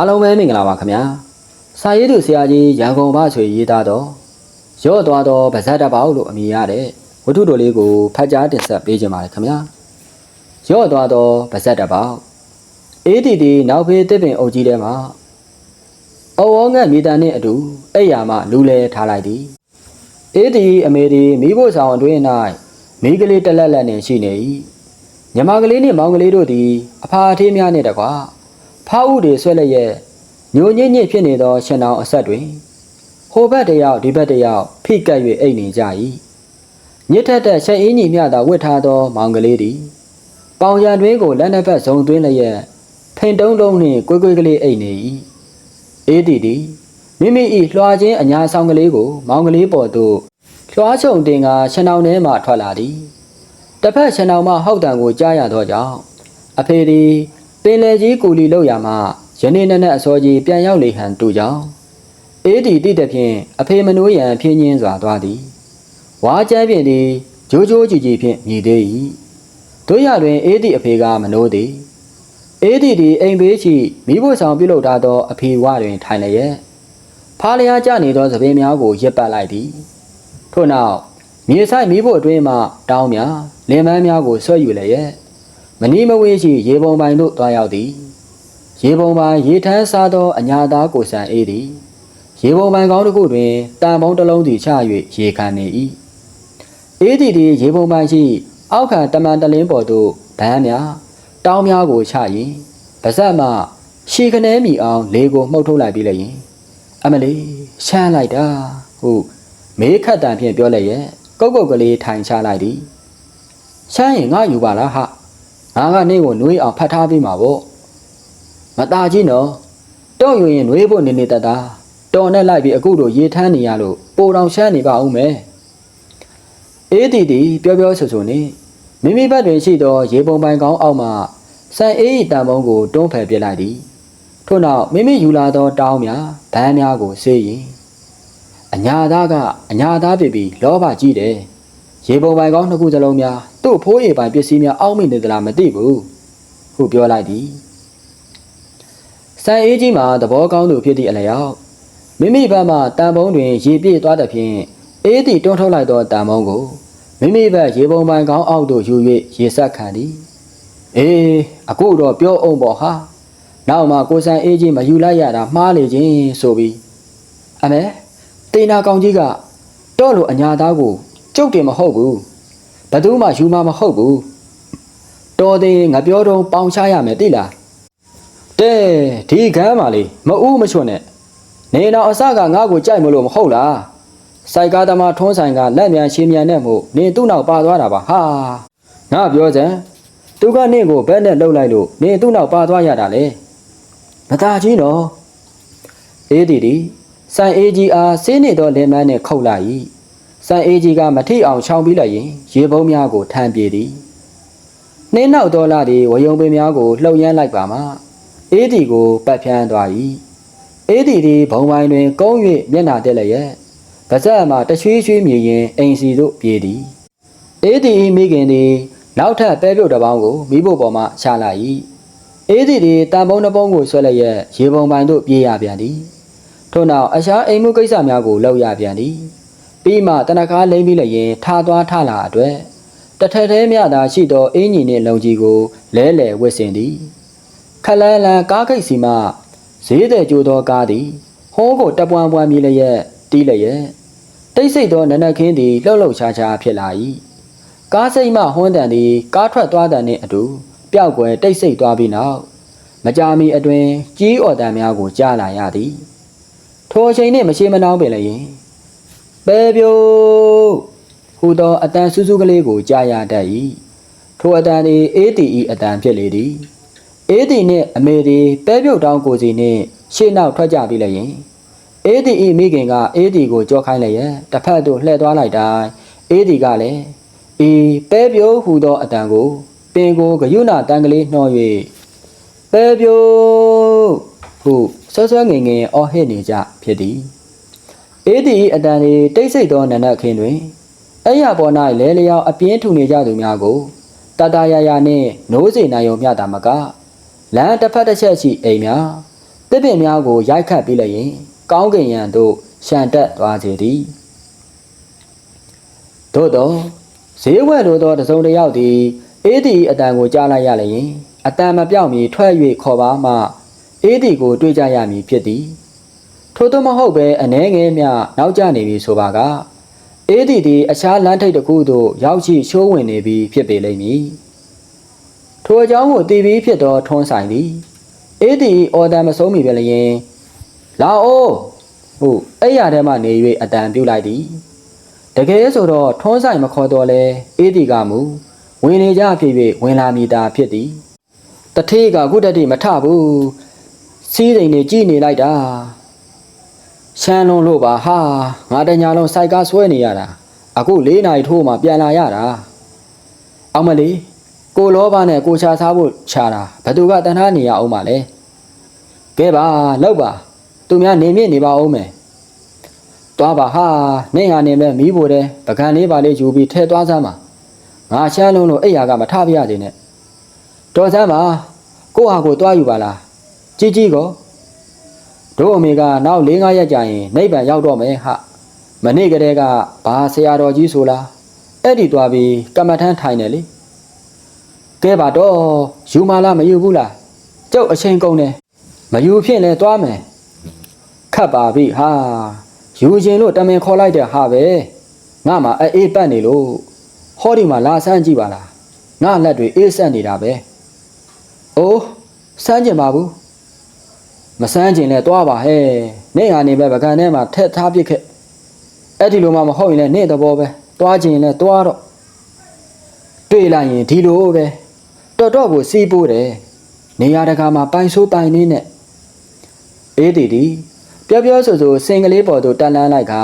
အားလုံးပဲမင်္ဂလာပါခင်ဗျာစာရေးသူဆရာကြီးရန်ကုန်ဘဆွေရေးသားတော့ရော့သွားတော့ဗဇတ်တပေါက်လို့အမည်ရတဲ့ဝတ္ထုတော်လေးကိုဖတ်ကြားတင်ဆက်ပေးခြင်းပါတယ်ခင်ဗျာရော့သွားတော့ဗဇတ်တပေါက်အေးတီတီနောက်ဖေးတစ်ပင်အုပ်ကြီးထဲမှာအဝေါငတ်မြေတန်နဲ့အတူအဲ့ရမှလူလဲထားလိုက်သည်အေးတီအမေဒီမိဖို့ဆောင်အတွင်း၌မိကလေးတလက်လက်နဲ့ရှိနေ၏ညီမကလေးနှင့်မောင်ကလေးတို့သည်အဖာအထေးများနှင့်တကွာ ဖားဥတွေဆွဲလျက်ညိုညစ်ညစ်ဖြစ်နေသောရှင်တော်အဆက်တွင်ဟိုဘက်တယောက်ဒီဘက်တယောက်ဖိကပ်၍အိတ်နေကြ၏ညစ်ထက်တဲ့ဆက်အင်းကြီးမြသာဝတ်ထားသောမောင်ကလေးသည်ပေါင်ရံတွင်ကိုလက်နှစ်ဖက်ဇုံသွင်းလျက်ဖိန်တုံးတုံးနှင့်ကွေးကွေးကလေးအိတ်နေ၏အေးတီတီမိမိ၏လွှာချင်းအညာဆောင်ကလေးကို မောင်ကလေးပေါ်သို့လွှာချုံတင်ကရှင်တော်ထဲမှထွက်လာသည်တစ်ဖက်ရှင်တော်မှဟောက်တံကိုကြားရသောကြောင့်အဖေသည် ပင်လယ်ကြီးကူလီလောက်ရမှယနေ့နက်နက်အစောကြီးပြန်ရောက်လေဟန်တူကြောင်းအေးဒီတိတဲ့ဖြင့်အဖေမနိုးရန်ဖြင်းညင်းစွာသွားသည်ဝါကျမ်းပြင်သည်ဂျိုးဂျိုးကြည်ကြည်ဖြင့်မြည်သေး၏တို့ရတွင်အေးဒီအဖေကမနိုးသည်အေးဒီသည်အိမ်ဘေးရှိမိဖို့ဆောင်ပြုလုပ်ထားသောအဖေဝတွင်ထိုင်လျက်ဖားလျားကျနေသောသပင်များကိုရစ်ပတ်လိုက်သည်ထို့နောက်မြေဆိုင်မိဖို့အတွင်းမှတောင်းများလင်မန်းများကိုဆွဲယူလျက် မနီးမဝေးရှိရေပုံပိုင်တို့တွားရောက်သည်ရေပုံပိုင်ရေထမ်းစားသောအညာသားကိုဆန်အေးသည်ရေပုံပိုင်ကောင်းတစ်ခုတွင်တန်ပေါင်းတစ်လုံးစီချ၍ရေခံနေ၏အေးသည်သည်ရေပုံပိုင်ရှိ အောက်ခံတမန်တလင်းပေါ်သို့ဗန်းများတောင်းများကိုချရင်ပါဇက်မှရှီခနဲမီအောင်လေကိုမှုတ်ထုတ်လိုက်ပြီးလျင်အမလီရှမ်းလိုက်တာဟုမေးခတ်တန်ဖြင့်ပြောလိုက်ရဲ့ကုတ်ကုတ်ကလေးထိုင်ချလိုက်သည်ရှမ်းရင်ငါယူပါလားဟာ ငါကနေ့ကိုနှွေးအောင်ဖတ်ထားပေးမှာပေါ့မตาကြီးနော်တော့ယူရင်နှွေးဖို့နေနေတတ်တာတော်နဲ့လိုက်ပြီးအခုတို့ရေထမ်းနေရလို့ပိုတော်ရှမ်းနေပါဦးမယ်အေးတီတီပြောပြောဆိုဆိုနေမိမိဘက်တွင်ရှိသော ရေပုံပိုင်ကောင်းအောက်မှဆန်အေးဤတံပုံးကိုတွန်းဖယ်ပစ်လိုက်သည်ထို့နောက်မိမိယူလာသောတောင်းများဗန်းများကိုဆေးရင်အညာသားကအညာသားဖြစ်ပြီးလောဘကြီးတယ် ရေပုံပိုင်ကောင်းနှစ်ခုစလုံးများသူ့ဖိုးရေပိုင်ပစ္စည်းများအောက်မိနေသလားမသိဘူးဟုပြောလိုက်သည်ဆန်အေးကြီးမှာသဘောကောင်းသူဖြစ်သည့်အလျောက်မိမိဘက်မှတန်ပုံးတွင်ရေပြည့်သွားသဖြင့်အေးသည်တွန်းထုတ်လိုက်သောတန်ပုံးကိုမိမိဘက်ရေပုံပိုင်ကောင်းအောက်သို့ယူ၍ရေဆက်ခံသည်အေးအခုတော့ပြောအောင်ပေါ့ဟာနောက်မှကိုဆန်အေးကြီးမယူလိုက်ရတာမှားလေခြင်းဆိုပြီးအမေတေနာကောင်ကြီးကတော့လို့အညာသားကို ကျုပ်တယ်မဟုတ်ဘူးဘယ်သူမှယူမှာမဟုတ်ဘူးတော်သေးငါပြောတော့ပေါင်ချရမယ်တိလားတဲ့ဒီကမ်းပါလေမအူးမချွတ်နဲ့နေတော့အစကငါ့ကိုကြိုက်မလို့မဟုတ်လားစိုက်ကားသမားထွန်းဆိုင်ကလက်မြန်ရှင်းမြန်နဲ့မို့နေသူ့နောက်ပါသွားတာပါဟာငါပြောစမ်းသူကနင့်ကိုဘက်နဲ့လှုပ်လိုက်လို့နေသူ့နောက်ပါသွားရတာလေမသားကြီးနော်အေးဒီဒီဆိုင်အေးကြီးအားဆင်းနေသောလင်မန်းနဲ့ခုတ်လိုက်၏ ဆန်အေးကြီးကမထိအောင်ချောင်းပြီးလိုက်ရင်ရေပုံးများကိုထမ်းပြေသည်နှင်းနောက်တော်လာသည်ဝယုံပင်များကိုလှုပ်ရမ်းလိုက်ပါမှအေးဒီကိုပတ်ဖြန်းသွား၏အေးဒီသည်ဘုံပိုင်းတွင် ကုန်း၍မျက်နှာတက်လျက်ဗဇက်မှတရွှေ့ရွှေ့မြည်ရင်အိမ်စီသို့ပြေးသည်အေးဒီမိခင်သည်နောက်ထပ်ပဲပြုတ်တစ်ပေါင်းကိုမိဖို့ပေါ်မှချလိုက်၏အေးဒီသည်တန်ပုံးတစ်ပုံးကိုဆွဲလျက်ရေပုံပိုင်းသို့ပြေးရပြန်သည်ထို့နောက်အရှားအိမ်မှုကိစ္စများကိုလုပ်ရပြန်သည် ပြီးမှတနကားလိမ့်ပြီးလျင်ထားသွားထလာအတွက်တထထဲမြသာရှိသောအင်းကြီးနှင့်လုံကြီးကိုလဲလဲဝစ်စင်သည်ခလန်းလန်ကားခိတ်စီမှဈေးတဲ့ကျိုးသောကားသည်ဟောကိုတပွားပွားမြည်လျက်တီးလျက်တိတ်ဆိတ်သောနနက်ခင်းသည်လှုပ်လှုပ်ရှားရှားဖြစ်လာ၏ကားစိတ်မှဟွန်းတန်သည်ကားထွက်သွားတန်နှင့်အတူပျောက်ကွယ်တိတ်ဆိတ်သွားပြီးနောက်မကြာမီအတွင်ကြီးအော်တန်များကိုကြားလာရသည်ထိုအချိန်နှင့်မရှိမနှောင်းပင်လျင် ပဲပြိုးဟူသောအတန်ဆူးဆူးကလေးကိုကြားရတတ်၏ထိုအတန်သည်အေးတီဤအတန်ဖြစ်လေသည်အေးတီနှင့်အမေသည်ပဲပြုတ်တောင်းကိုစီနှင့်ရှေ့နောက်ထွက်ကြပြီးလျင်အေးတီဤမိခင်ကအေးတီကိုကြောခိုင်းလျက်တစ်ဖက်သို့လှည့်သွားလိုက်တိုင်းအေးတီကလည်းအေးပဲပြိုးဟူသောအတန်ကိုပင်ကိုဂယုဏတန်ကလေးနှော၍ပဲပြိုးဟုဆွဆွငင်ငင်အော်ဟစ်နေကြဖြစ်သည် အေးဒီအတန်ဒီတိတ်ဆိတ်သောနနက်ခင်းတွင်အဲ့ရပေါ်၌လဲလျောက်အပြင်းထူနေကြသူများကိုတတရရနှင့်နိုးစေနိုင်ုံမျှတာမကလမ်းတစ်ဖက်တစ်ချက်ရှိအိမ်များတစ်ပင်များကိုရိုက်ခတ်ပြီးလည်းရင်ကောင်းကင်ရန်သို့ရှန်တက်သွားစေသည်သို့သောဈေးဝယ်လိုသောတစုံတစ်ယောက်သည်အေးဒီအတန်ကိုကြားလိုက်ရလျင်အတန်မပြောက်မီထွက်၍ခေါ်ပါမှအေးဒီကိုတွေ့ကြရမည်ဖြစ်သည် ထို့သောမဟုတ်ဘဲအနှဲငယ်မျှနောက်ကျနေပြီဆိုပါကအေးဒီသည်အခြားလမ်းထိပ်တစ်ခုသို့ရောက်ရှိရှိုးဝင်နေပြီဖြစ်ပေလိမ့်မည်ထိုအကြောင်းကိုတည်ပြီးဖြစ်သောထွန်းဆိုင်သည်အေးဒီအော်တန်မဆုံးမီပဲလျင်လာအိုးဟုအဲ့ရထဲမှနေ၍အတန်ပြုလိုက်သည်တကယ်ဆိုတော့ထွန်းဆိုင်မခေါ်တော့လဲအေးဒီကမူဝင်နေကြဖြစ်၍ဝင်လာမိတာဖြစ်သည်တထေးကခုတည်းတည်းမထဘူးစီးစိမ်နေကြည်နေလိုက်တာ ရှမ်းလုံးလို့ပါဟာငါတညာလုံးစိုက်ကားဆွဲနေရတာအခု၄နာရီထိုးမှပြန်လာရတာအောင်မလေးကိုလောဘနဲ့ကိုချာစားဖို့ခြာတာဘသူကတန်းထားနေရအောင်မလဲကဲပါလောက်ပါသူများနေမြင့်နေပါအောင်မယ်သွားပါဟာနေဟာနေမဲ့မီးဖို့တဲ့ပကံလေးပါလေးယူပြီးထဲသွားစမ်းပါငါရှမ်းလုံးလို့အိယာကမထပြရသေးနဲ့တော်စမ်းပါကိုဟာကိုသွားယူပါလားជីជីကော တို့အမေကနောက်၄၅ရက်ကြာရင်နိဗ္ဗာန်ရောက်တော့မယ်ဟာမနေ့ကတည်းကဘာဆရာတော်ကြီးဆိုလားအဲ့ဒီသွားပြီးကမ္မထမ်းထိုင်တယ်လေကဲပါတော့ယူမလားမယူဘူးလားကျုပ်အချိန်ကုန်တယ်မယူဖြင့်လဲသွားမယ်ခတ်ပါပြီဟာယူခြင်းလို့တမင်ခေါ်လိုက်တဲ့ဟာပဲငါမှအေးပတ်နေလို့ဟောဒီမှာလာဆန်းကြည့်ပါလားငါလက်တွေအေးဆက်နေတာပဲအိုးစမ်းကျင်ပါဘူး မစမ်းကျင်လဲသွားပါဟဲ့နေဟာနေပဲပကံထဲမှာထက်ထားပစ်ခဲ့အဲ့ဒီလိုမှမဟုတ်ရင်လည်းနေသဘောပဲသွားကျင်လဲသွားတော့တွေ့လိုက်ရင်ဒီလိုပဲတော်တော့ကိုစီးပိုးတယ်နေရာတကာမှာပိုင်ဆိုးပိုင်နေနဲ့အေးတီတီပြောပြောဆိုဆိုစင်ကလေးပေါ်သို့တက်လန်းလိုက်က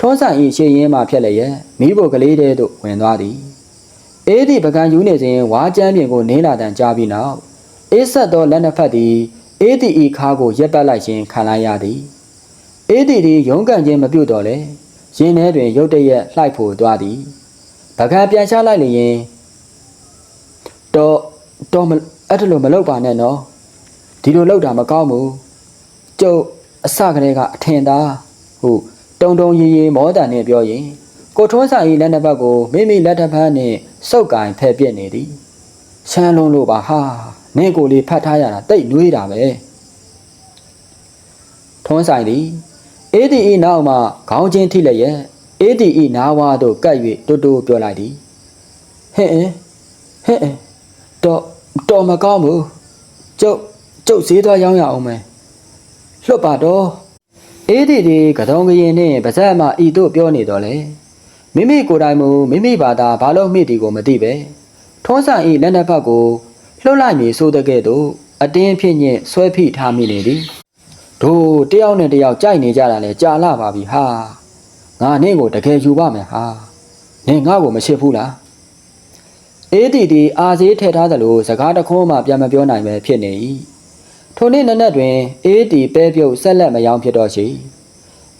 ထွန်းဆိုင်ဤရှေ့ရင်းမှဖြက်လည်းရဲ့မိဖို့ကလေးတဲသို့ဝင်သွားသည်အေးတီပကံယူနေစဉ်ဝါကျမ်းပြင်ကိုနင်းလာတန်ကြားပြီးနောက်အေးဆက်သောလက်နှစ်ဖက်သည် အေးတီဤခါကိုရက်ပတ်လိုက်ခြင်းခံလိုက်ရသည်အေးတီသည်ရုန်းကန်ခြင်းမပြုတ်တော့လေရင်ထဲတွင်ရုတ်တရက်လှိုက်ဖို့သွားသည်ပကံပြန်ချလိုက်လျင်တော့တော့မအဲ့ဒါလိုမလုပ်ပါနဲ့နော်ဒီလိုလုပ်တာမကောင်းဘူးကျုပ်အစကတည်းကအထင်သာဟုတုံတုံရီရီမောတန်နဲ့ပြောရင်ကိုထွန်းဆိုင်၏လက်နှစ်ပတ်ကိုမိမိလက်တစ်ဖက်နှင့်စုပ်ကင်ဖဲ့ပြစ်နေသည် ရှမ်းလုံးလို့ပါဟာနင့်ကိုလေးဖတ်ထားရတာတိတ်နှွေးတာပဲထွန်းဆိုင်သည်အေဒီဤနောက်မှခေါင်းချင်းထိလည်းရဲ့အေဒီဤနာဝါတို့ကပ်၍တူတူပြောလိုက်သည်ဟဲ့ဟဲ့ဟဲ့တော့တော်မကောင်းဘူးကျုပ်ကျုပ်ဈေးသွားရောင်းရအောင်မယ်လွတ်ပါတော့အေးဒီဒီကတုံးကရင်နဲ့ပါဇက်မှဤတို့ပြောနေတော့လေမိမိကိုယ်တိုင်မူမိမိဘာသာဘာလို့မိတီကိုမသိပဲ ထုံးဆိုင်ဤလက်နှစ်ဖက်ကိုလှုပ်လိုက်မည်ဆိုတဲ့ကဲ့သို့အတင်းဖြစ်ညင်ဆွဲဖိထားမိနေသည်တို့တယောက်နဲ့တယောက်ကြိုက်နေကြတာလဲကြာလာပါပြီဟာငါနင့်ကိုတကယ်ယူပါမယ်ဟာနင်ငါ့ကိုမချစ်ဘူးလားအေးတီတီအာဈေးထည့်ထားသလိုစကားတခွန်းမှပြန်မပြောနိုင်ပဲဖြစ်နေ၏ထိုနေ့နက်နက်တွင်အေးတီပဲပြုတ်ဆက်လက်မယောင်းဖြစ်တော့ရှိ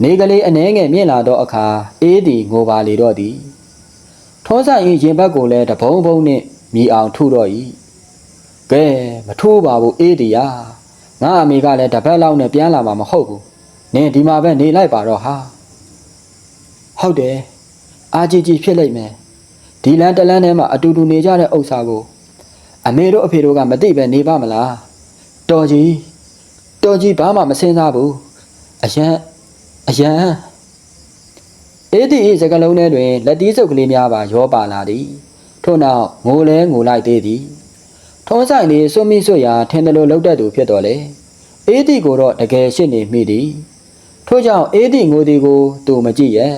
နေကလေးအနှဲငယ်မြင့်လာသောအခါအေးတီငိုပါလေတော့သည်ထုံးဆိုင်၏ရင်ဘတ်ကိုလည်းတဘုံဘုံနှင့် မြည်အောင်ထုတော့၏ကဲမထိုးပါဘူးအေးတီယာငါအမေကလည်းတပတ်လောက်နဲ့ပြန်လာမှာမဟုတ်ဘူးနင်ဒီမှာပဲနေလိုက်ပါတော့ဟာဟုတ်တယ်အာကြီးကြီးဖြစ်လိုက်မယ်ဒီလန်တလန်းထဲမှာအတူတူနေကြတဲ့ဥစ္စာကိုအမေတို့အဖေတို့ကမသိပဲနေပါမလားတော်ကြီးတော်ကြီးဘာမှမစင်စားဘူးအရန်အရန်အေးဒီစကလုံးထဲတွင်လက်တီးစုပ်ကလေးများပါရောပါလာသည် ထို့နောက်ငိုလဲငိုလိုက်သေးသည်ထုံးဆိုင်လေးစွမိစွရာထင်တယ်လို့လောက်တတ်သူဖြစ်တော်လေအေးဒီကိုတော့တကယ်ရှစ်နေမိသည်ထို့ကြောင့်အေးဒီငိုဒီကိုသူမကြည့်ရဲ့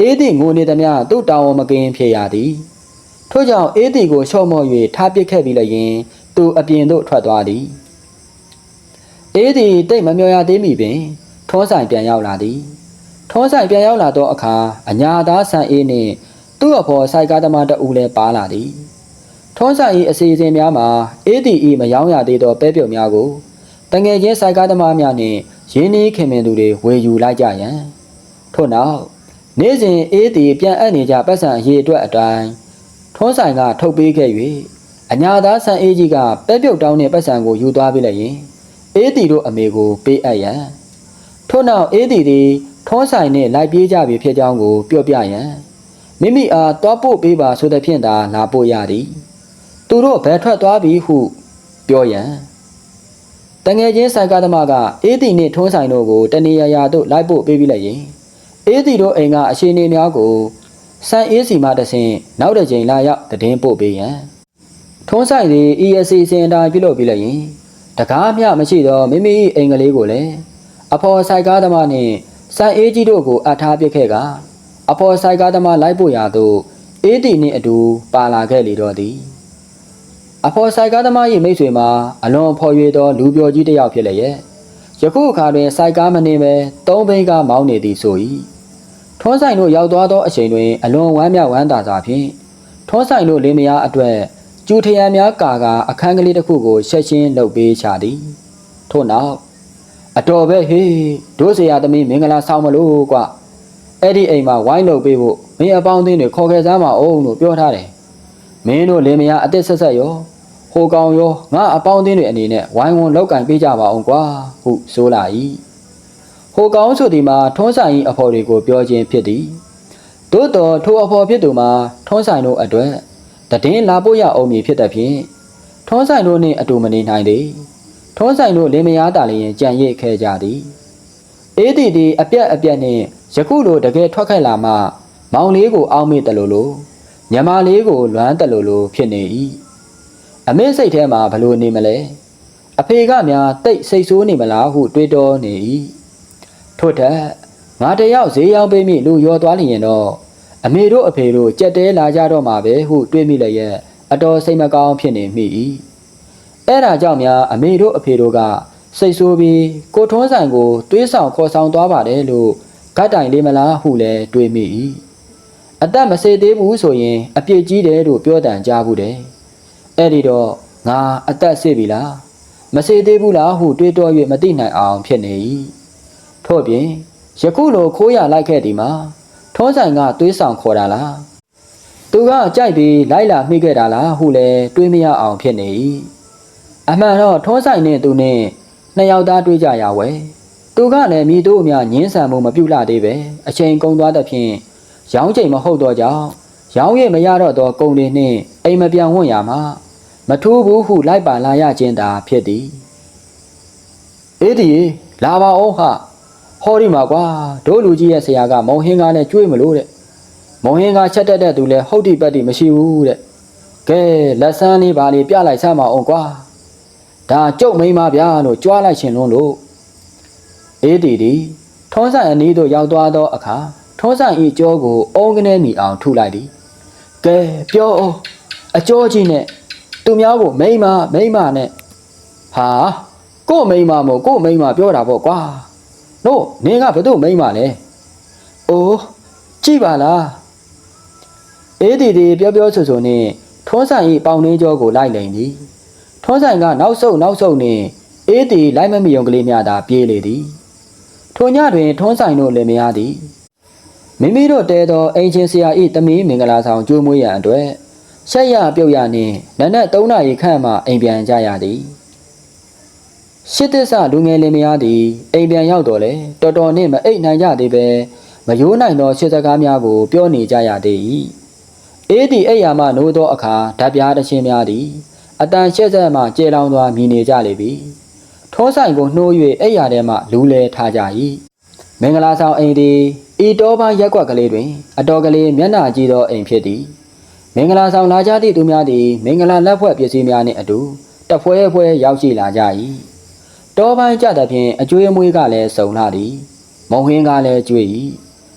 အေးဒီငိုနေသည်များသူ့တောင်းဝမကင်းဖြစ်ရသည်ထို့ကြောင့်အေးဒီကိုချော့မော့၍ထားပစ်ခဲ့ပြီးလျင်သူအပြင်သို့ထွက်သွားသည်အေးဒီတိတ်မမျောရသေးမီပင်ထောဆိုင်ပြန်ရောက်လာသည်ထောဆိုင်ပြန်ရောက်လာသောအခါအညာသားဆန်အေးနှင့် သူ့အဖော်စိုက်ကားသမားတဦးလည်းပါလာသည်ထောဆိုင်၏အစီအစဉ်များမှာအေးဒီဤမယောင်းရသေးသောပဲပြုတ်များကိုတငယ်ချင်းစိုက်ကားသမားများနှင့်ရင်းနှီးခင်မင်သူတွေဝေယူလိုက်ကြရန်ထို့နောက်နေ့စဉ်အေးဒီပြန်အပ်နေကြပတ်စံအရေးအတွက်အတိုင်းထွန်းဆိုင်ကထုတ်ပေးခဲ့၍အညာသားဆန်အေးကြီးကပဲပြုတ်တောင်းတဲ့ပတ်စံကိုယူသွားပေးလိုက်ရင်အေးတီတို့အမေကိုပေးအပ်ရန်ထို့နောက်အေးတီသည်ထွန်းဆိုင်နှင့်လိုက်ပြေးကြပြီဖြစ်ကြောင်းကိုပြောပြရန် မိမိအားတွားပို့ပေးပါဆိုတဲ့ဖြင့်သာလာပို့ရသည်သူတို့ဘယ်ထွက်သွားပြီဟုပြောရန်တငယ်ချင်းဆိုင်ကားသမားကအေးတီနှင့်ထွန်းဆိုင်တို့ကိုတနေရာရာသို့လိုက်ပို့ပေးပြီးလိုက်ရင်အေးတီတို့အိမ်ကအရှိနေများကိုဆန်အေးစီမှတဆင်နောက်တစ်ချိန်လာရောက်တည်င်းပို့ပေးရန်ထွန်းဆိုင်သည် ESC စင်အတိုင်းပြုလုပ်ပြီးလိုက်ရင်တကားမျှမရှိသောမိမိ၏အိမ်ကလေးကိုလည်းအဖော်ဆိုင်ကားသမားနှင့်ဆန်အေးကြီးတို့ကိုအပ်ထားပစ်ခဲ့က အဖော်ဆိုင်ကားသမားလိုက်ပို့ရာသို့အေးတီနှင့်အတူပါလာခဲ့လေတော့သည်အဖော်ဆိုင်ကားသမား၏မိတ်ဆွေမှာအလွန်ဖော်ရွေသောလူပြောကြီးတစ်ယောက်ဖြစ်လျက်ယခုအခါတွင်ဆိုင်ကားမနေပဲသုံးဘိန်းကားမောင်းနေသည်ဆို၏ထွန်းဆိုင်တို့ရောက်သွားသောအချိန်တွင်အလွန်ဝမ်းမြောက်ဝမ်းသာစွာဖြင့်ထွန်းဆိုင်တို့လင်းမယားအတွက်ကျူထရံများကာကအခန်းကလေးတစ်ခုကိုရှက်ရှင်းလုပ်ပေးချသည်ထို့နောက်အတော်ပဲဟေးတို့ဆရာသမီးမင်္ဂလာဆောင်မလို့ကွ အဲ့ဒီအိမ်မှာဝိုင်းလုပ်ပေးဖို့မင်းအပေါင်းအသင်းတွေခေါ်ခဲ့စားမအောင်လို့ပြောထားတယ်မင်းတို့လင်းမယားအသက်ဆက်ဆက်ရောဟိုကောင်ရောငါအပေါင်းအသင်းတွေအနေနဲ့ဝိုင်းဝန်းလောက်ကင်ပေးကြပါအောင်ကွာဟုဆိုလာ၏ဟိုကောင်ဆိုဒီမှာထွန်းဆိုင်၏အဖော်တွေကိုပြောခြင်းဖြစ်သည်သို့တော်ထိုအဖော်ဖြစ်သူမှာထွန်းဆိုင်တို့အတွက်တည်င်းလာဖို့ရအောင်မည်ဖြစ်တဲ့ဖြင့်ထွန်းဆိုင်တို့နှင့်အတူမနေနိုင်သည်ထွန်းဆိုင်တို့လင်းမယားတာလျင်ကြံ့ရိတ်ခဲ့ကြသည်အေးတီတီအပြက်အပြက်နှင့် ယခုလိုတကယ်ထွက်ခဲ့လာမှမောင်လေးကိုအောက်မေ့တယ်လို့လို့ညမလေးကိုလွမ်းတယ်လို့လို့ဖြစ်နေ၏အမင်းစိတ်ထဲမှာဘလို့နေမလဲအဖေကများတိတ်စိတ်ဆိုးနေမလားဟုတွေးတောနေ၏ထို့ထက်ငါတယောက်ဈေးရောက်ပေးမိလူရောသွားလျင်တော့အမေတို့အဖေတို့ကြက်တဲလာကြတော့မှာပဲဟုတွေးမိလည်းရဲ့အတော်စိတ်မကောင်းဖြစ်နေမိ၏အဲ့ဒါကြောင့်များအမေတို့အဖေတို့ကစိတ်ဆိုးပြီးကိုထွန်းဆိုင်ကိုတွေးဆောင်ခေါ်ဆောင်သွားပါတယ်လို့ ဂတ်တိုင်လေးမလားဟုလည်းတွေးမိ၏အသက်မစေသေးဘူးဆိုရင် အပြစ်ကြီးတယ်လို့ပြောတန်ကြားဘူးတယ်အဲ့ဒီတော့ငါအသက်စေပြီလားမစေသေးဘူးလားဟုတွေးတော၍မသိနိုင်အောင်ဖြစ်နေ၏ထို့ပြင်ယခုလိုခိုးရလိုက်ခဲ့ဒီမှာထုံးဆိုင်ကသွေးဆောင်ခေါ်တာလားသူကကြိုက်ပြီးလိုက်လာမိခဲ့တာလားဟုလည်းတွေးမရအောင်ဖြစ်နေ၏အမှန်တော့ထုံးဆိုင်နဲ့သူနဲ့နှစ်ယောက်သားတွေးကြရဝဲ သူကလည်းမိတို့အများညင်းဆန်မှုမပြုတ်လာသေးပဲအချိန်ကုန်သွားတဲ့ဖြင့်ရောင်းချိန်မဟုတ်တော့ကြောင်းရောင်းရမရတော့သောကုံတွေနှင့်အိမ်မပြောင်းဝွင့်ရမှာမထူးဘူးဟုလိုက်ပါလာရခြင်းသာဖြစ်သည်အေးဒီလာပါအောင်ဟာဟောဒီမှာကွာဒိုးလူကြီးရဲ့ဆရာကမောင်ဟင်းကားနဲ့ကြွေးမလို့တဲ့မောင်ဟင်းကားချက်တက်တဲ့သူလဲဟုတ်တိပတ်တိမရှိဘူးတဲ့ကဲလက်ဆန်းလေးပါလေးပြလိုက်စမ်းမအောင်ကွာဒါကြုတ်မိန်းမဗျာလို့ကြွားလိုက်ရှင်လုံးလို့ အေးတီတီထုံးဆိုင်အနီးသို့ရောက်သွားသောအခါထုံးဆိုင်ဤကြောကိုအုံးကနေမိအောင်ထုလိုက်သည်ကဲပြောအောင်အကျော်ကြီးနဲ့သူများကိုမိန်းမမိန်းမနဲ့ဟာကို့မိန်းမမို့ကို့မိန်းမပြောတာပေါ့ကွာတို့နင်းကဘယ်သူမိန်းမလဲအိုးကြည့်ပါလားအေးဒီဒီပြောပြောဆိုဆိုနဲ့ထွန်းဆိုင်ဤပေါင်နှင်းကြောကိုလိုက်လိန်သည်ထွန်းဆိုင်ကနောက်ဆုတ်နောက်ဆုတ်နှင့်အေးဒီလိုက်မမီုံကလေးများသာပြေးလေသည် ထိုညတွင်ထွန်းဆိုင်တို့လည်းမရသည်မိမိတို့တဲသောအင်ဂျင်ဆရာဤတမီးမင်္ဂလာဆောင်ကျွေးမွေးရန်အတွက်ဆက်ရပြုတ်ရနှင့်နနက်3နာရီခန့်မှအိမ်ပြန်ကြရသည်ရှစ်သစ္စာလူငယ်လင်မယားသည်အိမ်ပြန်ရောက်တော့လေတော်တော်နှင့်မအိတ်နိုင်ကြသေးပဲမယိုးနိုင်သောရှစ်စကားများကိုပြောနေကြရသေး၏အေးဒီအိယာမှနိုးသောအခါဓာတ်ပြားတစ်ချင်းများသည်အတန်ရှက်ဆက်မှကျေလောင်စွာမြည်နေကြလေပြီ ထောဆိုင်ကိုနှိုး၍အိယာထဲမှလူလဲထားကြ၏မင်္ဂလာဆောင်အိမ်သည်ဤတော်ပန်းရက်ကွက်ကလေးတွင် အတော်ကလေးမျက်နှာကြည့်သောအိမ်ဖြစ်သည်မင်္ဂလာဆောင်လာကြသည့်သူများသည်မင်္ဂလာလက်ဖွဲ့ပစ္စည်းများနှင့်အတူတဖွဲဖွဲရောက်ရှိလာကြ၏တောပိုင်းကြသဖြင့်အကျွေးအမွေးကလည်းစုံလာသည်မုံဟင်းကလည်းကျွေ၏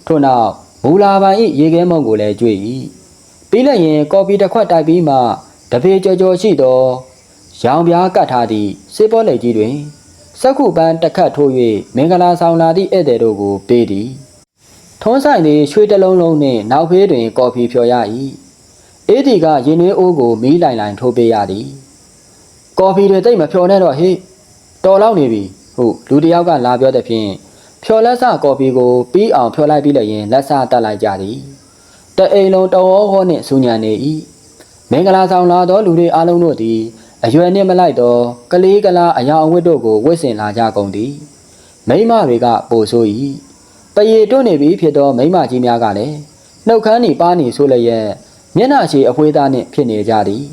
ထို့နောက်မူလာပိုင်၏ရေခဲမုံကိုလည်းကျွေ၏ပြီးလည်းရင်ကော်ပီတစ်ခွက်တိုက်ပြီးမှတပေကြော်ကြော်ရှိသော ရောင်ပြားကတ်ထားသည့်စေပေါ်လက်ကြီးတွင်စက္ခုပန်းတစ်ခတ်ထိုး၍မင်္ဂလာဆောင်လာသည့်ဧည့်သည်တို့ကိုပေးသည်ထွန်းဆိုင်သည်ရွှေတလုံးလုံးနှင့်နောက်ဖေးတွင် ကော်ဖီဖြော်ရ၏အေးဒီကရင်နှွေးအိုးကိုမီးလိုင်လိုင်ထိုးပေးရသည်ကော်ဖီတွေတိတ်မဖြော်နဲ့တော့ဟေးတော်လောက်နေပြီဟုလူတစ်ယောက်ကလာပြောတဲ့ဖြင့်ဖြော်လက်စကော်ဖီကိုပြီးအောင်ဖြော်လိုက်ပြီးလည်းရင်လက်စတက်လိုက်ကြသည်တအိမ်လုံးတော်ဟောနှင့်ဆူညံနေ၏မင်္ဂလာဆောင်လာသောလူတွေအားလုံးတို့သည် အရွယ်နှင့်မလိုက်တော့ကလေးကလားအယောင်အဝတ်တို့ကိုဝတ်ဆင်လာကြကုန်သည်မိန်းမတွေကပိုဆို၏တရေတွန့်နေပြီဖြစ်သောမိန်းမကြီးများကလည်းနှုတ်ခမ်းနေပါနေဆိုလျက်မျက်နှာချေအဖွေးသားနှင့်ဖြစ်နေကြသည်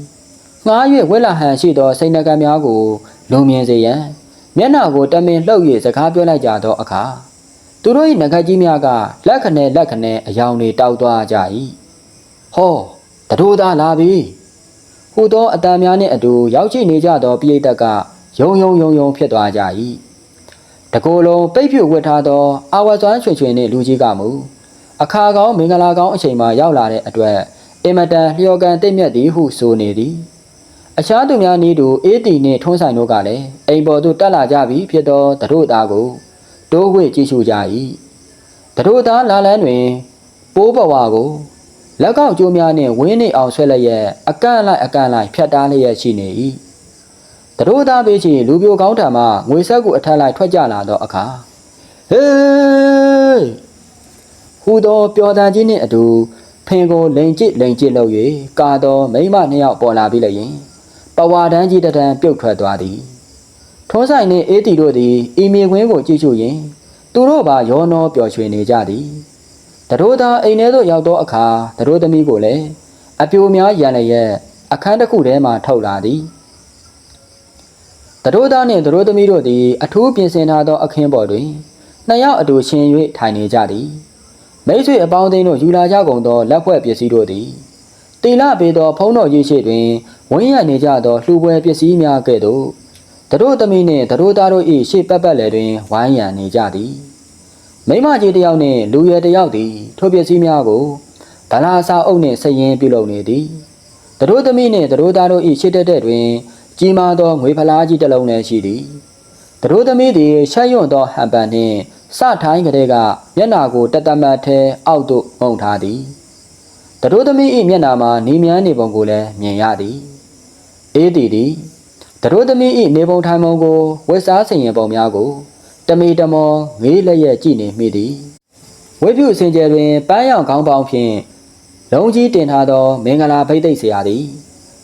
ငှား၍ဝက်လာဟန်ရှိသောစိတ်နှကမ်းများကိုလုံမြင်စေရန်မျက်နှာကိုတမင်လှုပ်၍စကားပြောလိုက်ကြသောအခါသူတို့၏ငကကြီးများကလက်ခနဲလက်ခနဲအယောင်တွေတောက်သွားကြ၏ဟောတတို့သားလာပြီ ဟူသောအတန်များနှင့်အတူရောက်ရှိနေကြသောပိဋကကယုံယုံယုံယုံဖြစ်သွားကြ၏တကိုယ်လုံးပိတ်ဖြူဝတ်ထားသောအာဝတ်စွမ်းချွင်ချွင်နှင့်လူကြီးကမူအခါကောင်းမင်္ဂလာကောင်းအချိန်မှရောက်လာတဲ့အတွက်အင်မတန်လျော်ကန်တိတ်မြတ်သည်ဟုဆိုနေသည်အခြားသူများနည်းတူအေးတီနှင့်ထွန်းဆိုင်တို့ကလည်းအိမ်ပေါ်သို့တက်လာကြပြီဖြစ်သောတတို့သားကိုတိုးဝှေ့ကြည့်ရှုကြ၏တတို့သားလာလန်းတွင်ပိုးဘဝကို လက်ကောက်ကျိုးများနှင့်ဝင်းနေအောင်ဆွဲလျက်အကန့်လိုက်အကန့်လိုက်ဖြတ်တားလျက်ရှိနေ၏တတို့သားပေးချီလူပြိုကောင်းထံမှငွေဆက်ကိုအထက်လိုက်ထွက်ကြလာသောအခါဟေးဟူသောပျော်တန်ကြီးနှင့်အတူဖင်ကိုလိန်ကျစ်လိန်ကျစ်လုပ်၍ကာသောမိမနှစ်ယောက်ပေါ်လာပြီးလျင်ပဝါတန်းကြီးတစ်တန်းပြုတ်ထွက်သွားသည်ထုံးဆိုင်နှင့်အေးတီတို့သည်အီမီခွင်းကိုကြည့်ရှုရင်သူတို့ပါရောနှောပျော်ရွှင်နေကြသည် တတို့သားအိမ်ထဲသို့ရောက်သောအခါတတို့သမီးကိုလည်းအပြိုများရန်လျက်အခန်းတစ်ခုထဲမှထုတ်လာသည်တတို့သားနှင့်တတို့သမီးတို့သည်အထူးပြင်ဆင်ထားသောအခင်းပေါ်တွင်နှစ်ယောက်အတူရှင်၍ထိုင်နေကြသည်မိတ်ဆွေအပေါင်းအသင်းတို့ယူလာကြကုန်သောလက်ဖွဲ့ပစ္စည်းတို့သည်တီလာပေသောဖုံးတော်ကြီးရှိတွင်ဝင်းရနေကြသောလှူပွဲပစ္စည်းများကဲ့သို့တတို့သမီးနှင့်တတို့သားတို့၏ရှေ့ပတ်ပတ်လည်တွင်ဝိုင်းရန်နေကြသည် မိမကြီးတစ်ယောက်နှင့်လူရွယ်တစ်ယောက်သည်ထိုပစ္စည်းများကိုဗလာစာအုပ်နှင့်ဆရင်ပြုလုပ်နေသည်တတို့သမီးနှင့်တတို့သားတို့၏ရှစ်တက်တဲ့တွင် ကြီးမားသောငွေဖလားကြီးတစ်လုံးလည်းရှိသည်တတို့သမီးသည်ရှက်ရွံ့သောဟန်ပန်နှင့်စထိုင်းကလေးကမျက်နာကိုတတမတ်ထဲအောက်သို့ငုံထားသည်တတို့သမီး၏မျက်နာမှာနေမြန်းနေပုံကိုလည်းမြင်ရသည်အေးတီသည်တတို့သမီး၏နေပုံထိုင်ပုံကိုဝက်စားဆင်ရင်ပုံများကို တမီတမောငေးလက်ရက်ကြည့်နေမိသည်ဝိပုစင်ကြယ်တွင်ပန်းရောင်ခေါင်းပေါင်းဖြင့်လုံးကြီးတင်ထားသော မင်္ဂလာဘိတ်သိက်ဆရာသည်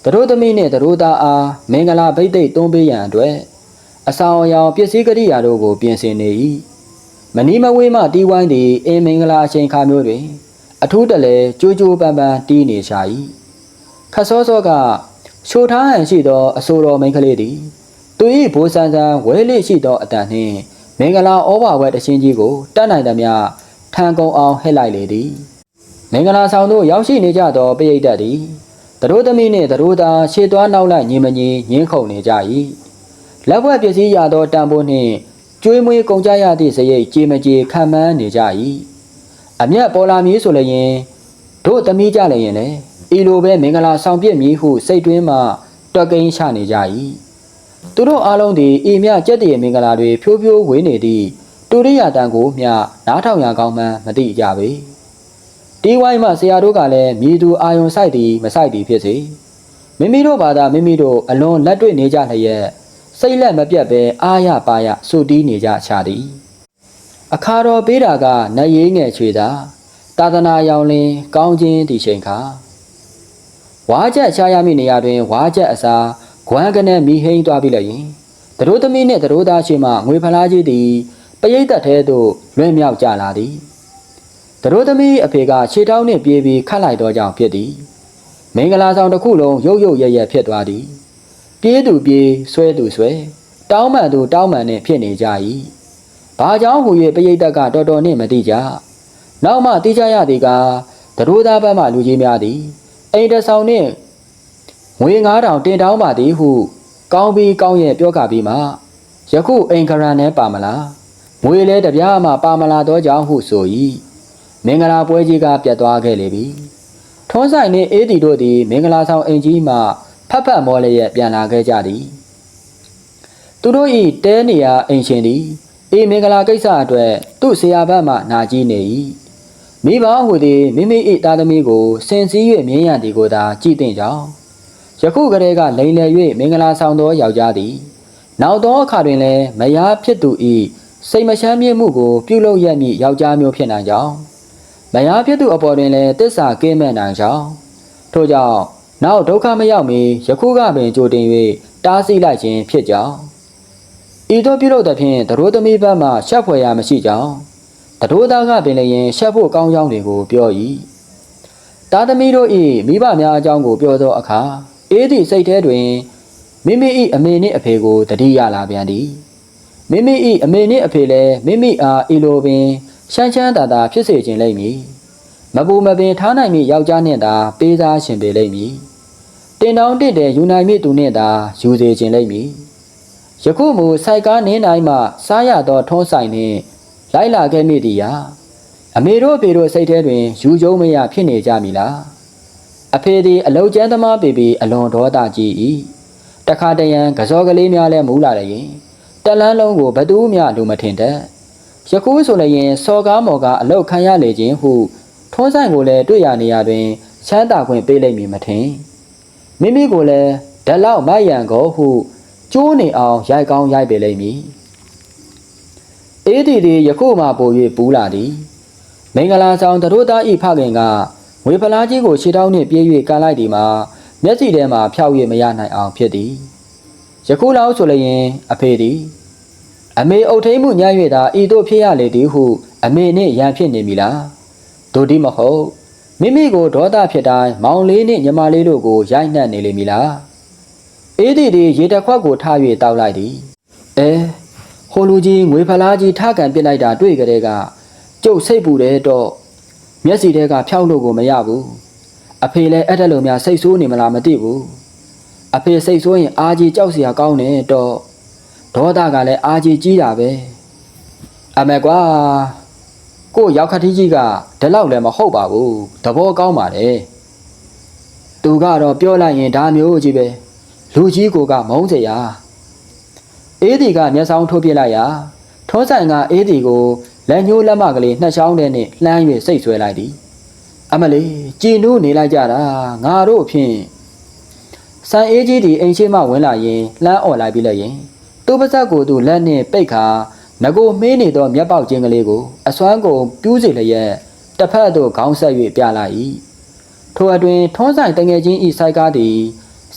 တတို့သမီးနှင့်တတို့သားအားမင်္ဂလာဘိတ်သိက်တွန်းပေးရန်အတွက်အဆောင်အယောင်ပစ္စည်းကရိယာတို့ကို ပြင်ဆင်နေ၏မနီမဝေးမှတီးဝိုင်းသည်အင်းမင်္ဂလာအချိန်ခါမျိုးတွင် အထူးတလဲကြိုးကြိုးပန်းပန်းတီးနေရှာ၏ခတ်စောစောကရှိုထားဟန်ရှိသော အဆိုတော်မိန်းကလေးသည်သူ၏ဘိုးဆန်းဆန်းဝဲလေးရှိသောအတန်နှင့် မင်္ဂလာဩဘာဝဲတခြင်းကြီးကိုတတ်နိုင်သမျှထန်ကုန်အောင်ဟဲ့လိုက်လေသည်မင်္ဂလာဆောင်သို့ရောက်ရှိနေကြသောပရိသတ်သည်တရိုးသမီးနှင့်တရိုးသားရှေ့သွားနောက်လိုက်ညီမညီငင်းခုန်နေကြ၏လက်ဘွက်ပစ္စည်းရသောတန်ဖိုးနှင့်ကျွေးမွေးကုန်ကြရသည့်စရိတ်ကြေမကြေခံမှန်းနေကြ၏အမျက်ပေါ်လာမည်ဆိုလျင်တို့သမီးကြလျင်လည်းဤလိုပဲမင်္ဂလာဆောင်ပြစ်မည်ဟုစိတ်တွင်းမှတွက်ကိန်းချနေကြ၏ သူတို့အားလုံးသည်ဤမြကြက်တည်းမင်္ဂလာတွေဖြိုးဖြိုးဝေးနေသည့်တူရိယာတန်ကိုမျှနားထောင်ရကောင်းမှန်းမသိကြပေတီးဝိုင်းမှဆရာတို့ကလည်းမြည်သူအာယုံဆိုင်သည်မဆိုင်သည်ဖြစ်စေမိမိတို့ဘာသာမိမိတို့အလွန်လက်တွေ့နေကြလျက်စိတ်လက်မပြတ်ပဲအားရပါရစုတီးနေကြချသည်အခါတော်ပေးတာကနတ်ရေးငယ်ချွေသာသာသနာရောင်လင်းကောင်းခြင်းဒီချိန်ခါဝါချက်ချာရမိနေရာတွင်ဝါချက်အစား ဂွမ်းကနဲ့မိဟိန်သွားပြီလျင်တရိုးသမီးနှင့်တရိုးသားရှိမှငွေဖလားကြီးသည်ပရိတ်သက်ထဲသို့လွင့်မြောက်ကြလာသည်တရိုးသမီးအဖေကခြေထောက်နှင့်ပြေးပြီးခတ်လိုက်သောကြောင့်ဖြစ်သည်မင်္ဂလာဆောင်တစ်ခုလုံးရုပ်ရုပ်ရရဖြစ်သွားသည်ပြေးသူပြေးဆွဲသူဆွဲတောင်းမှန်သူတောင်းမှန်နှင့်ဖြစ်နေကြ၏ဘာကြောင့်ဟူ၍ပရိတ်သက်ကတော်တော်နှင့်မသိကြနောက်မှသိကြရသည်ကတရိုးသားဘက်မှလူကြီးများသည်အိမ်တဆောင်နှင့် ငွေ9000တင်တောင်းပါသည်ဟု ကောင်းပြီးကောင်းရဲ့ပြောကပြီးမှယခုအိမ်ကရန်နဲ့ပါမလားငွေလဲတပြားမှပါမလာတော့ကြောင်းဟုဆို၏မင်္ဂလာပွဲကြီးကပြတ်သွားခဲ့လေပြီထွန်းဆိုင်နှင့်အေးတီတို့သည်မင်္ဂလာဆောင်အိမ်ကြီးမှဖတ်ဖတ်မောလျက်ပြန်လာခဲ့ကြသည်သူတို့၏တဲနေရာအိမ်ရှင်သည်အေးမင်္ဂလာကိစ္စအတွက်သူ့ဆရာဘက်မှနာကြီးနေ၏မိဘဟူသည်မိမိ၏သားသမီးကိုစင်စည်း၍မြင်းရန်ဒီကိုသာကြည်တင်ကြောင်း ယခုကလေးကလိန်လည်၍မင်္ဂလာဆောင်သောယောက်ျားသည် နောက်သောအခါတွင်လည်းမယားဖြစ်သူ၏စိတ်မချမ်းမြေ့မှုကို ပြုလုပ်ရမည့်ယောက်ျားမျိုးဖြစ်နိုင်ကြောင်းမယားဖြစ်သူအပေါ်တွင်လည်းတစ္ဆာကင်းမဲ့နိုင်ကြောင်းထို့ကြောင့်နောက်ဒုက္ခမရောက်မီယခုကပင်ကြိုတင်၍တတားဆီးလိုက်ခြင်းဖြစ်ကြောင်းဤသို့ပြုလုပ်သဖြင့်တရိုးသမီးဘက်မှရှက်ဖွယ်ရာမရှိကြောင်းတရိုးသားကပင်လည်းရှက်ဖို့ကောင်းကြောင်းတွေကိုပြော၏တာသမီတို့၏မိဘများအကြောင်းကိုပြောသောအခါ အေးသည့်စိတ်ထဲတွင်မိမိ၏အမေနှင့်အဖေကိုတတိယလာပြန်သည်မိမိ၏အမေနှင့်အဖေလည်းမိမိအားဤလိုပင်ရှမ်းချမ်းသာသာဖြစ်စေခြင်းလိမ့်မည်မပူမပင်ထားနိုင်မည့်ယောက်ျားနှင့်သာပေးစားရှင်ပေလိမ့်မည်တင်တောင်းတစ်တဲ့ယူနိုင်မိသူနှင့်သာယူစေခြင်းလိမ့်မည်ယခုမူစိုက်ကားနင်းတိုင်းမှစားရသောထုံးဆိုင်နှင့်လိုက်လာခဲ့မိသည်ရာအမေတို့အဖေတို့စိတ်ထဲတွင်ယူကျုံမရဖြစ်နေကြမည်လား အဖေသည်အလုတ်ကျန်းသမားပေပြီးအလွန်ဒေါသကြီး၏တခါတရံကစောကလေးများလည်းမူးလာတယ်ရင်တလန်းလုံးကိုဘသူမှလူမထင်တတ်ယခုဆိုလည်းရင်စော်ကားမော်ကားအလုတ်ခံရလေခြင်းဟုထုံးဆိုင်ကိုလည်းတွေ့ရနေရတွင်ချမ်းသာခွင့်ပေးလိမ့်မည်မထင်မိမိကိုလည်းဓလောက်မိုက်ရန်ကိုဟုကျိုးနေအောင်ရိုက်ကောင်းရိုက်ပေလိမ့်မည်အေးဒီဒီယခုမှပို၍ပူးလာသည်မင်္ဂလာဆောင်သတို့သားဤဖခင်က ဝေဖလားကြီးကိုခြေထောက်နှင့်ပြေး၍ကန်လိုက်သည်မှာမျက်စိထဲမှဖျောက်၍မရနိုင်အောင်ဖြစ်သည်ယခုလောက်ဆိုလျင်အဖေသည်အမေအုပ်ထိန်မှုညံ့၍သာဤသို့ဖြစ်ရလေသည်ဟု အမေနှင့်ရန်ဖြစ်နေပြီလားတို့ဒီမဟုတ်မိမိကိုဒေါသဖြစ်တိုင်းမောင်လေးနှင့်ညီမလေးတို့ကိုရိုက်နှက်နေလိမ့်မည်လားအေးဒီဒီရေတစ်ခွက်ကိုထား၍တောက်လိုက်သည်အဲဟိုလူကြီးငွေဖလားကြီးထားကန်ပစ်လိုက်တာတွေ့ကြတဲ့ကကျုပ်စိတ်ပူတယ်တော့ မျက်စီတဲကဖြောက်လို့ကိုမရဘူးအဖေလည်းအဲ့ဒါလိုများစိတ်ဆိုးနေမလားမသိဘူးအဖေစိတ်ဆိုးရင်အာကြီးကြောက်စရာကောင်းတယ်တော့ဒေါသကလည်းအာကြီးကြီးတာပဲအမေကွာကိုရောက်ခတိကြီးကဒီလောက်လည်းမဟုတ်ပါဘူးသဘောကောင်းပါတယ်သူကတော့ပြောလိုက်ရင်ဒါမျိုးကြီးပဲလူကြီးကိုကမုန်းစရာအေးဒီကမျက်စောင်းထိုးပြလိုက်ရာထောဆိုင်ကအေးဒီကို လက်ညှိုးလက်မကလေးနှစ်ချောင်းထဲနဲ့လှမ်း၍စိတ်ဆွဲလိုက်သည်အမလေးကြည်နူးနေလိုက်ကြတာငါတို့အဖြစ်ဆန်အေးကြီးဒီအိမ်ရှိမှဝင်လာရင်လှမ်းអော်လိုက်ပြီးလည်းရင်သူ့ပါဇက်ကိုသူလက်နဲ့ပိတ်ခါငကိုမေးနေသောမျက်ပေါက်ချင်းကလေးကိုအစွမ်းကုန်ပြူးစီလျက်တစ်ဖက်သို့ခေါင်းဆက်၍ပြလိုက်၏ထိုအတွင်ထွန်းဆိုင်တငယ်ချင်းဤစိုက်ကားသည်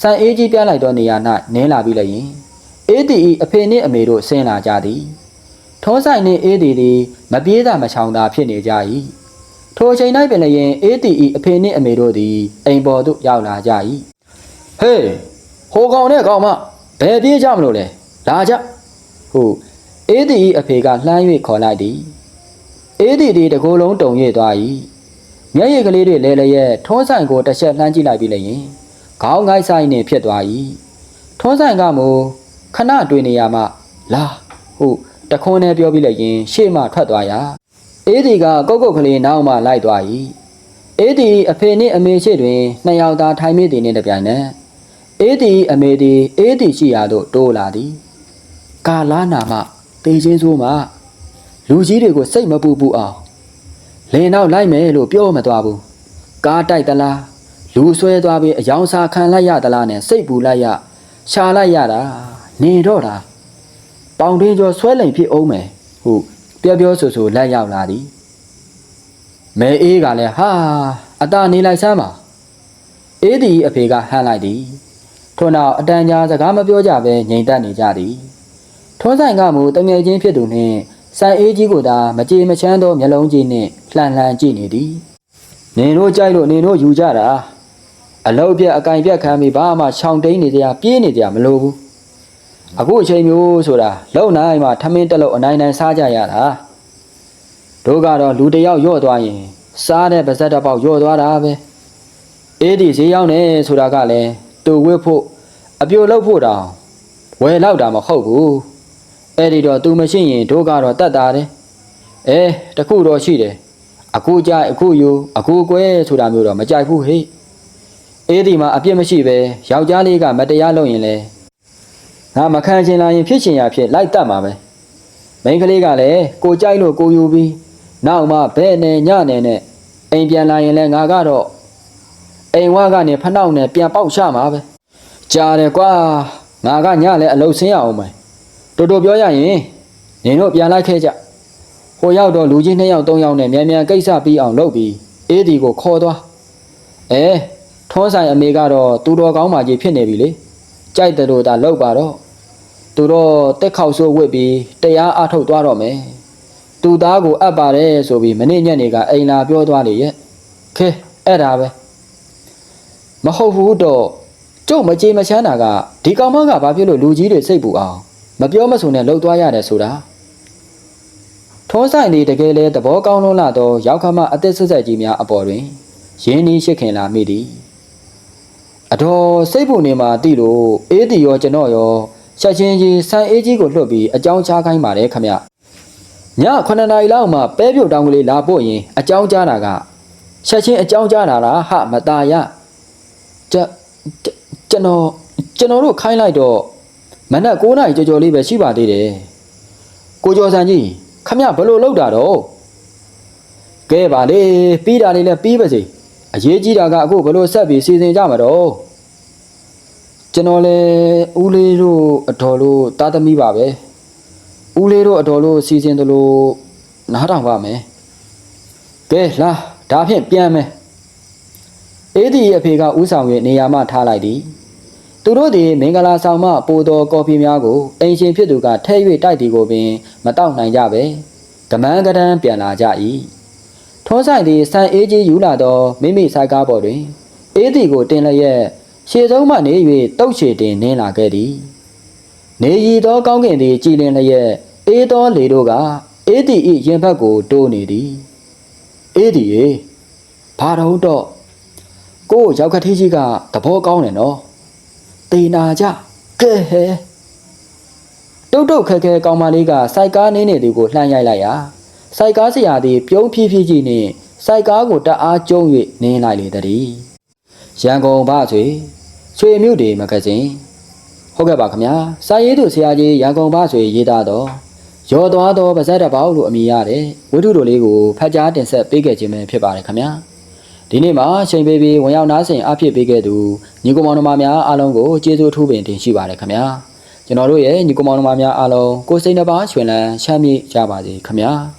ဆန်အေးကြီးပြလိုက်သောနေရာ၌နင်းလာပြီးလည်းရင်အေးတီဤအဖေနှင့်အမေတို့ဆင်းလာကြသည် ထွန်းဆိုင်နှင့်အေးတီသည်မပြေးတာမချောင်သာဖြစ်နေကြ၏ထိုအချိန်၌ပင်လည်းရင်အေးတီဤအဖေနှင့်အမေတို့သည်အိမ်ပေါ်သို့ရောက်လာကြ၏ဟေးဟိုကောင်နဲ့ကောင်မဘယ်ပြေးကြမလို့လဲလာကြဟုအေးတီဤအဖေကလှမ်း၍ခေါ်လိုက်သည်အေးတီသည်တကိုယ်လုံးတုံ၍သွား၏မျက်ရည်ကလေးတွေလဲလျက်ထွန်းဆိုင်ကိုတစ်ချက်လှမ်းကြည့်လိုက်ပြီးလည်းရင်ခေါင်းငိုက်ဆိုင်နှင့်ဖြစ်သွား၏ထွန်းဆိုင်ကမူခဏတွေ့နေရမှလာဟု တခွန်းနဲ့ပြောပြီးလည်းရင်ရှေ့မှထွက်သွားရာအေးဒီကကုတ်ကုတ်ကလေးနောက်မှလိုက်သွား၏အေးဒီအဖေနှင့်အမေရှိတွင်နှစ်ယောက်သာထိုင်မိသည်နှင့်တပြိုင်နက်အေးဒီအမေသည်အေးဒီရှိရာသို့တိုးလာသည်ကာလာနာမတေချင်းဆိုးမှလူကြီးတွေကိုစိတ်မပူပူအောင်လင်းနောက်လိုက်မယ်လို့ပြောမသွားဘူးကားတိုက်သလားလူဆွဲသွားပြီးအယောင်စာခံလိုက်ရသလားနဲ့စိတ်ပူလိုက်ရရှာလိုက်ရတာနေတော့တာ ပေါင်တွင်းကျော်ဆွဲလိန်ဖြစ်အောင်မယ်ဟုပြောပြောဆိုဆိုလက်ရောက်လာသည်မဲအေးကလည်းဟာအตาနေလိုက်စမ်းပါအေးဒီအဖေကဟန်လိုက်သည်ထို့နောက်အတန်ကြာစကားမပြောကြဘဲငြိမ်သက်နေကြသည်ထွန်းဆိုင်ကမူတငယ်ချင်းဖြစ်သူနှင့်ဆိုင်အေးကြီးကိုသာမကြေမချမ်းသောမျက်လုံးကြီးနှင့်လှန်လှန်ကြည့်နေသည်နင်တို့ကြိုက်လို့နင်တို့ယူကြတာအလုတ်ပြက်အကင်ပြက်ခံပြီးဘာမှခြောင်တိန်နေကြပြေးနေကြမလို့ဘူး အခုအချိန်မျိုးဆိုတာလုံနိုင်မှထမင်းတက်လို့အနိုင်နိုင်စားကြရတာတို့ကတော့လူတစ်ယောက်ရော့သွားရင်စားတဲ့ပါဇက်တစ်ပေါက်ရော့သွားတာပဲအေးဒီဈေးရောက်နေဆိုတာကလည်းတူဝစ်ဖို့အပြိုလောက်ဖို့တောင်ဝယ်လောက်တာမဟုတ်ဘူးအဲ့ဒီတော့ तू မရှိရင်တို့ကတော့တတ်တာတယ်အဲတခုတော့ရှိတယ်အခုကြိုက်အခုယူအခုကွဲဆိုတာမျိုးတော့မကြိုက်ဘူးဟေ့အေးဒီမှာအပြစ်မရှိပဲယောက်ျားလေးကမတရားလုပ်ရင်လဲ ငါမခံချင်လာရင်ဖြစ်ချင်ရဖြစ်လိုက်တတ်မှာပဲမိန်းကလေးကလည်းကိုကြိုက်လို့ကိုယူပြီးနောက်မှဘဲ့နဲ့ညနဲ့နဲ့အိမ်ပြန်လာရင်လဲငါကတော့အိမ်ဝါကနေဖနှောက်နဲ့ပြန်ပေါက်ချမှာပဲကြားတယ်ကွာငါကညလဲအလုပ်ဆင်းရအောင်မယ်တူတူပြောရရင်နင်တို့ပြန်လိုက်ခဲ့ကြဟိုရောက်တော့လူကြီးနှစ်ယောက်သုံးယောက်နဲ့မြန်မြန်ကိစ္စပြီးအောင်လုပ်ပြီးအေးဒီကိုခေါ်သွားအဲထွန်းဆိုင်အမေကတော့သူတော်ကောင်းမှကြီးဖြစ်နေပြီလေ ကြိုက်တယ်လို့သာလောက်ပါတော့သူတော့တက်ခေါက်ဆိုးဝစ်ပြီးတရားအထုတ်သွားတော့မယ်သူသားကိုအပ်ပါတယ်ဆိုပြီးမနေ့ညနေကအိမ်လာပြောသွားလေရဲ့ခဲအဲ့ဒါပဲမဟုတ်ဘူးတော့ကျုပ်မကြေမချမ်းတာကဒီကောင်မကဘာဖြစ်လို့လူကြီးတွေစိတ်ပူအောင်မပြောမဆိုနဲ့လှုပ်သွားရတယ်ဆိုတာထုံးဆိုင်ဒီတကယ်လဲသဘောကောင်းလုံးလာတော့ရောက်ခမအသက်ဆက်ဆက်ကြီးများအပေါ်တွင်ရင်းနှီးရှိခင်လာမိသည် အတော်စိတ်ပူနေမှာတိလို့အေးတီရောကျွန်တော်ရောချက်ချင်းကြီးဆန်အေးကြီးကိုလွှတ်ပြီးအကြောင်းချခိုင်းပါတယ်ခမည9နာရီလောက်မှပဲပြုတ်တောင်းကလေးလာပို့ရင်အကြောင်းကြားတာကချက်ချင်းအကြောင်းကြားတာလားဟမตาရကျကျကျွန်တော်ကျွန်တော်တို့ခိုင်းလိုက်တော့မနက်9နာရီကြော်ကြော်လေးပဲရှိပါသေးတယ်ကိုကျော်စံကြီးခမညဘယ်လိုလုပ်တာတော့ကဲပါလေပြီးတာလေးလည်းပြီးပါစေ အရေးကြီးတာကအခုဘယ်လိုဆက်ပြီးစီစဉ်ကြမှာတော့ကျွန်တော်လည်းဦးလေးတို့အတော်လို့တားသမီးပါပဲဦးလေးတို့အတော်လို့စီစဉ်သလိုနားထောင်ပါမယ်ကဲလာဒါဖြင့်ပြန်မယ်အေးဒီအဖေကဥဆောင်၍နေရာမှထားလိုက်သည်သူတို့သည်မင်္ဂလာဆောင်မှပိုတော်ကော်ဖီများကိုအင်ရှင်ဖြစ်သူကထဲ၍တိုက်သည်ကိုပင် မတောက်နိုင်ကြပဲကမန်းကတန်းပြန်လာကြ၏ ထောဆိုင်သည်ဆန်အေးကြီးယူလာသောမိမိဆိုင်ကားပေါ်တွင်အေးသည်ကိုတင်လျက်ရှေဆုံးမှနေ၍တုတ်ချေတင်နင်းလာခဲ့သည်နေရီသောကောင်းကင်သည်ကြည်လင်လျက်အေးသောလေတို့ကအေးသည်၏ရင်ဘတ်ကိုတိုးနေသည်အေးသည်ရေဘာတော့တော့ကို့ရောက်ခတိကြီးကသဘောကောင်းတယ်နော်တေနာကြကဲဟဲတုတ်တုတ်ခက်ခဲကောင်းမလေးကစိုက်ကားနေနေသူကိုလှမ်းရိုက်လိုက်ရာ စိုက်ကားဆရာသည်ပြုံးဖြည်းဖြည်းကြီးနှင့်စိုက်ကားကိုတအားကျုံ၍နင်းလိုက်လေသည်ရန်ကုန်ဗဆွေဆွေမြို့တေမဂဇင်းဟုတ်ကဲ့ပါခင်ဗျာစာရေးသူဆရာကြီးရန်ကုန်ဗဆွေရေးသားတော့ရော်သွားသောပါဇက်တစ်ပေါက်လို့အမည်ရတဲ့ဝတ္ထုတို့လေးကိုဖတ်ကြားတင်ဆက်ပေးခဲ့ခြင်းပဲဖြစ်ပါတယ်ခင်ဗျာဒီနေ့မှာချိန်ပေးပြီးဝင်ရောက်နားဆင်အဖြစ်ပေးခဲ့သူညီကောင်မောင်နှမများအားလုံးကိုကျေးဇူးထူးပင်တင်ရှိပါတယ်ခင်ဗျာကျွန်တော်တို့ရဲ့ညီကောင်မောင်နှမများအားလုံးကိုယ်စိတ်နှပါရွှင်လန်းချမ်းမြေ့ကြပါစေခင်ဗျာ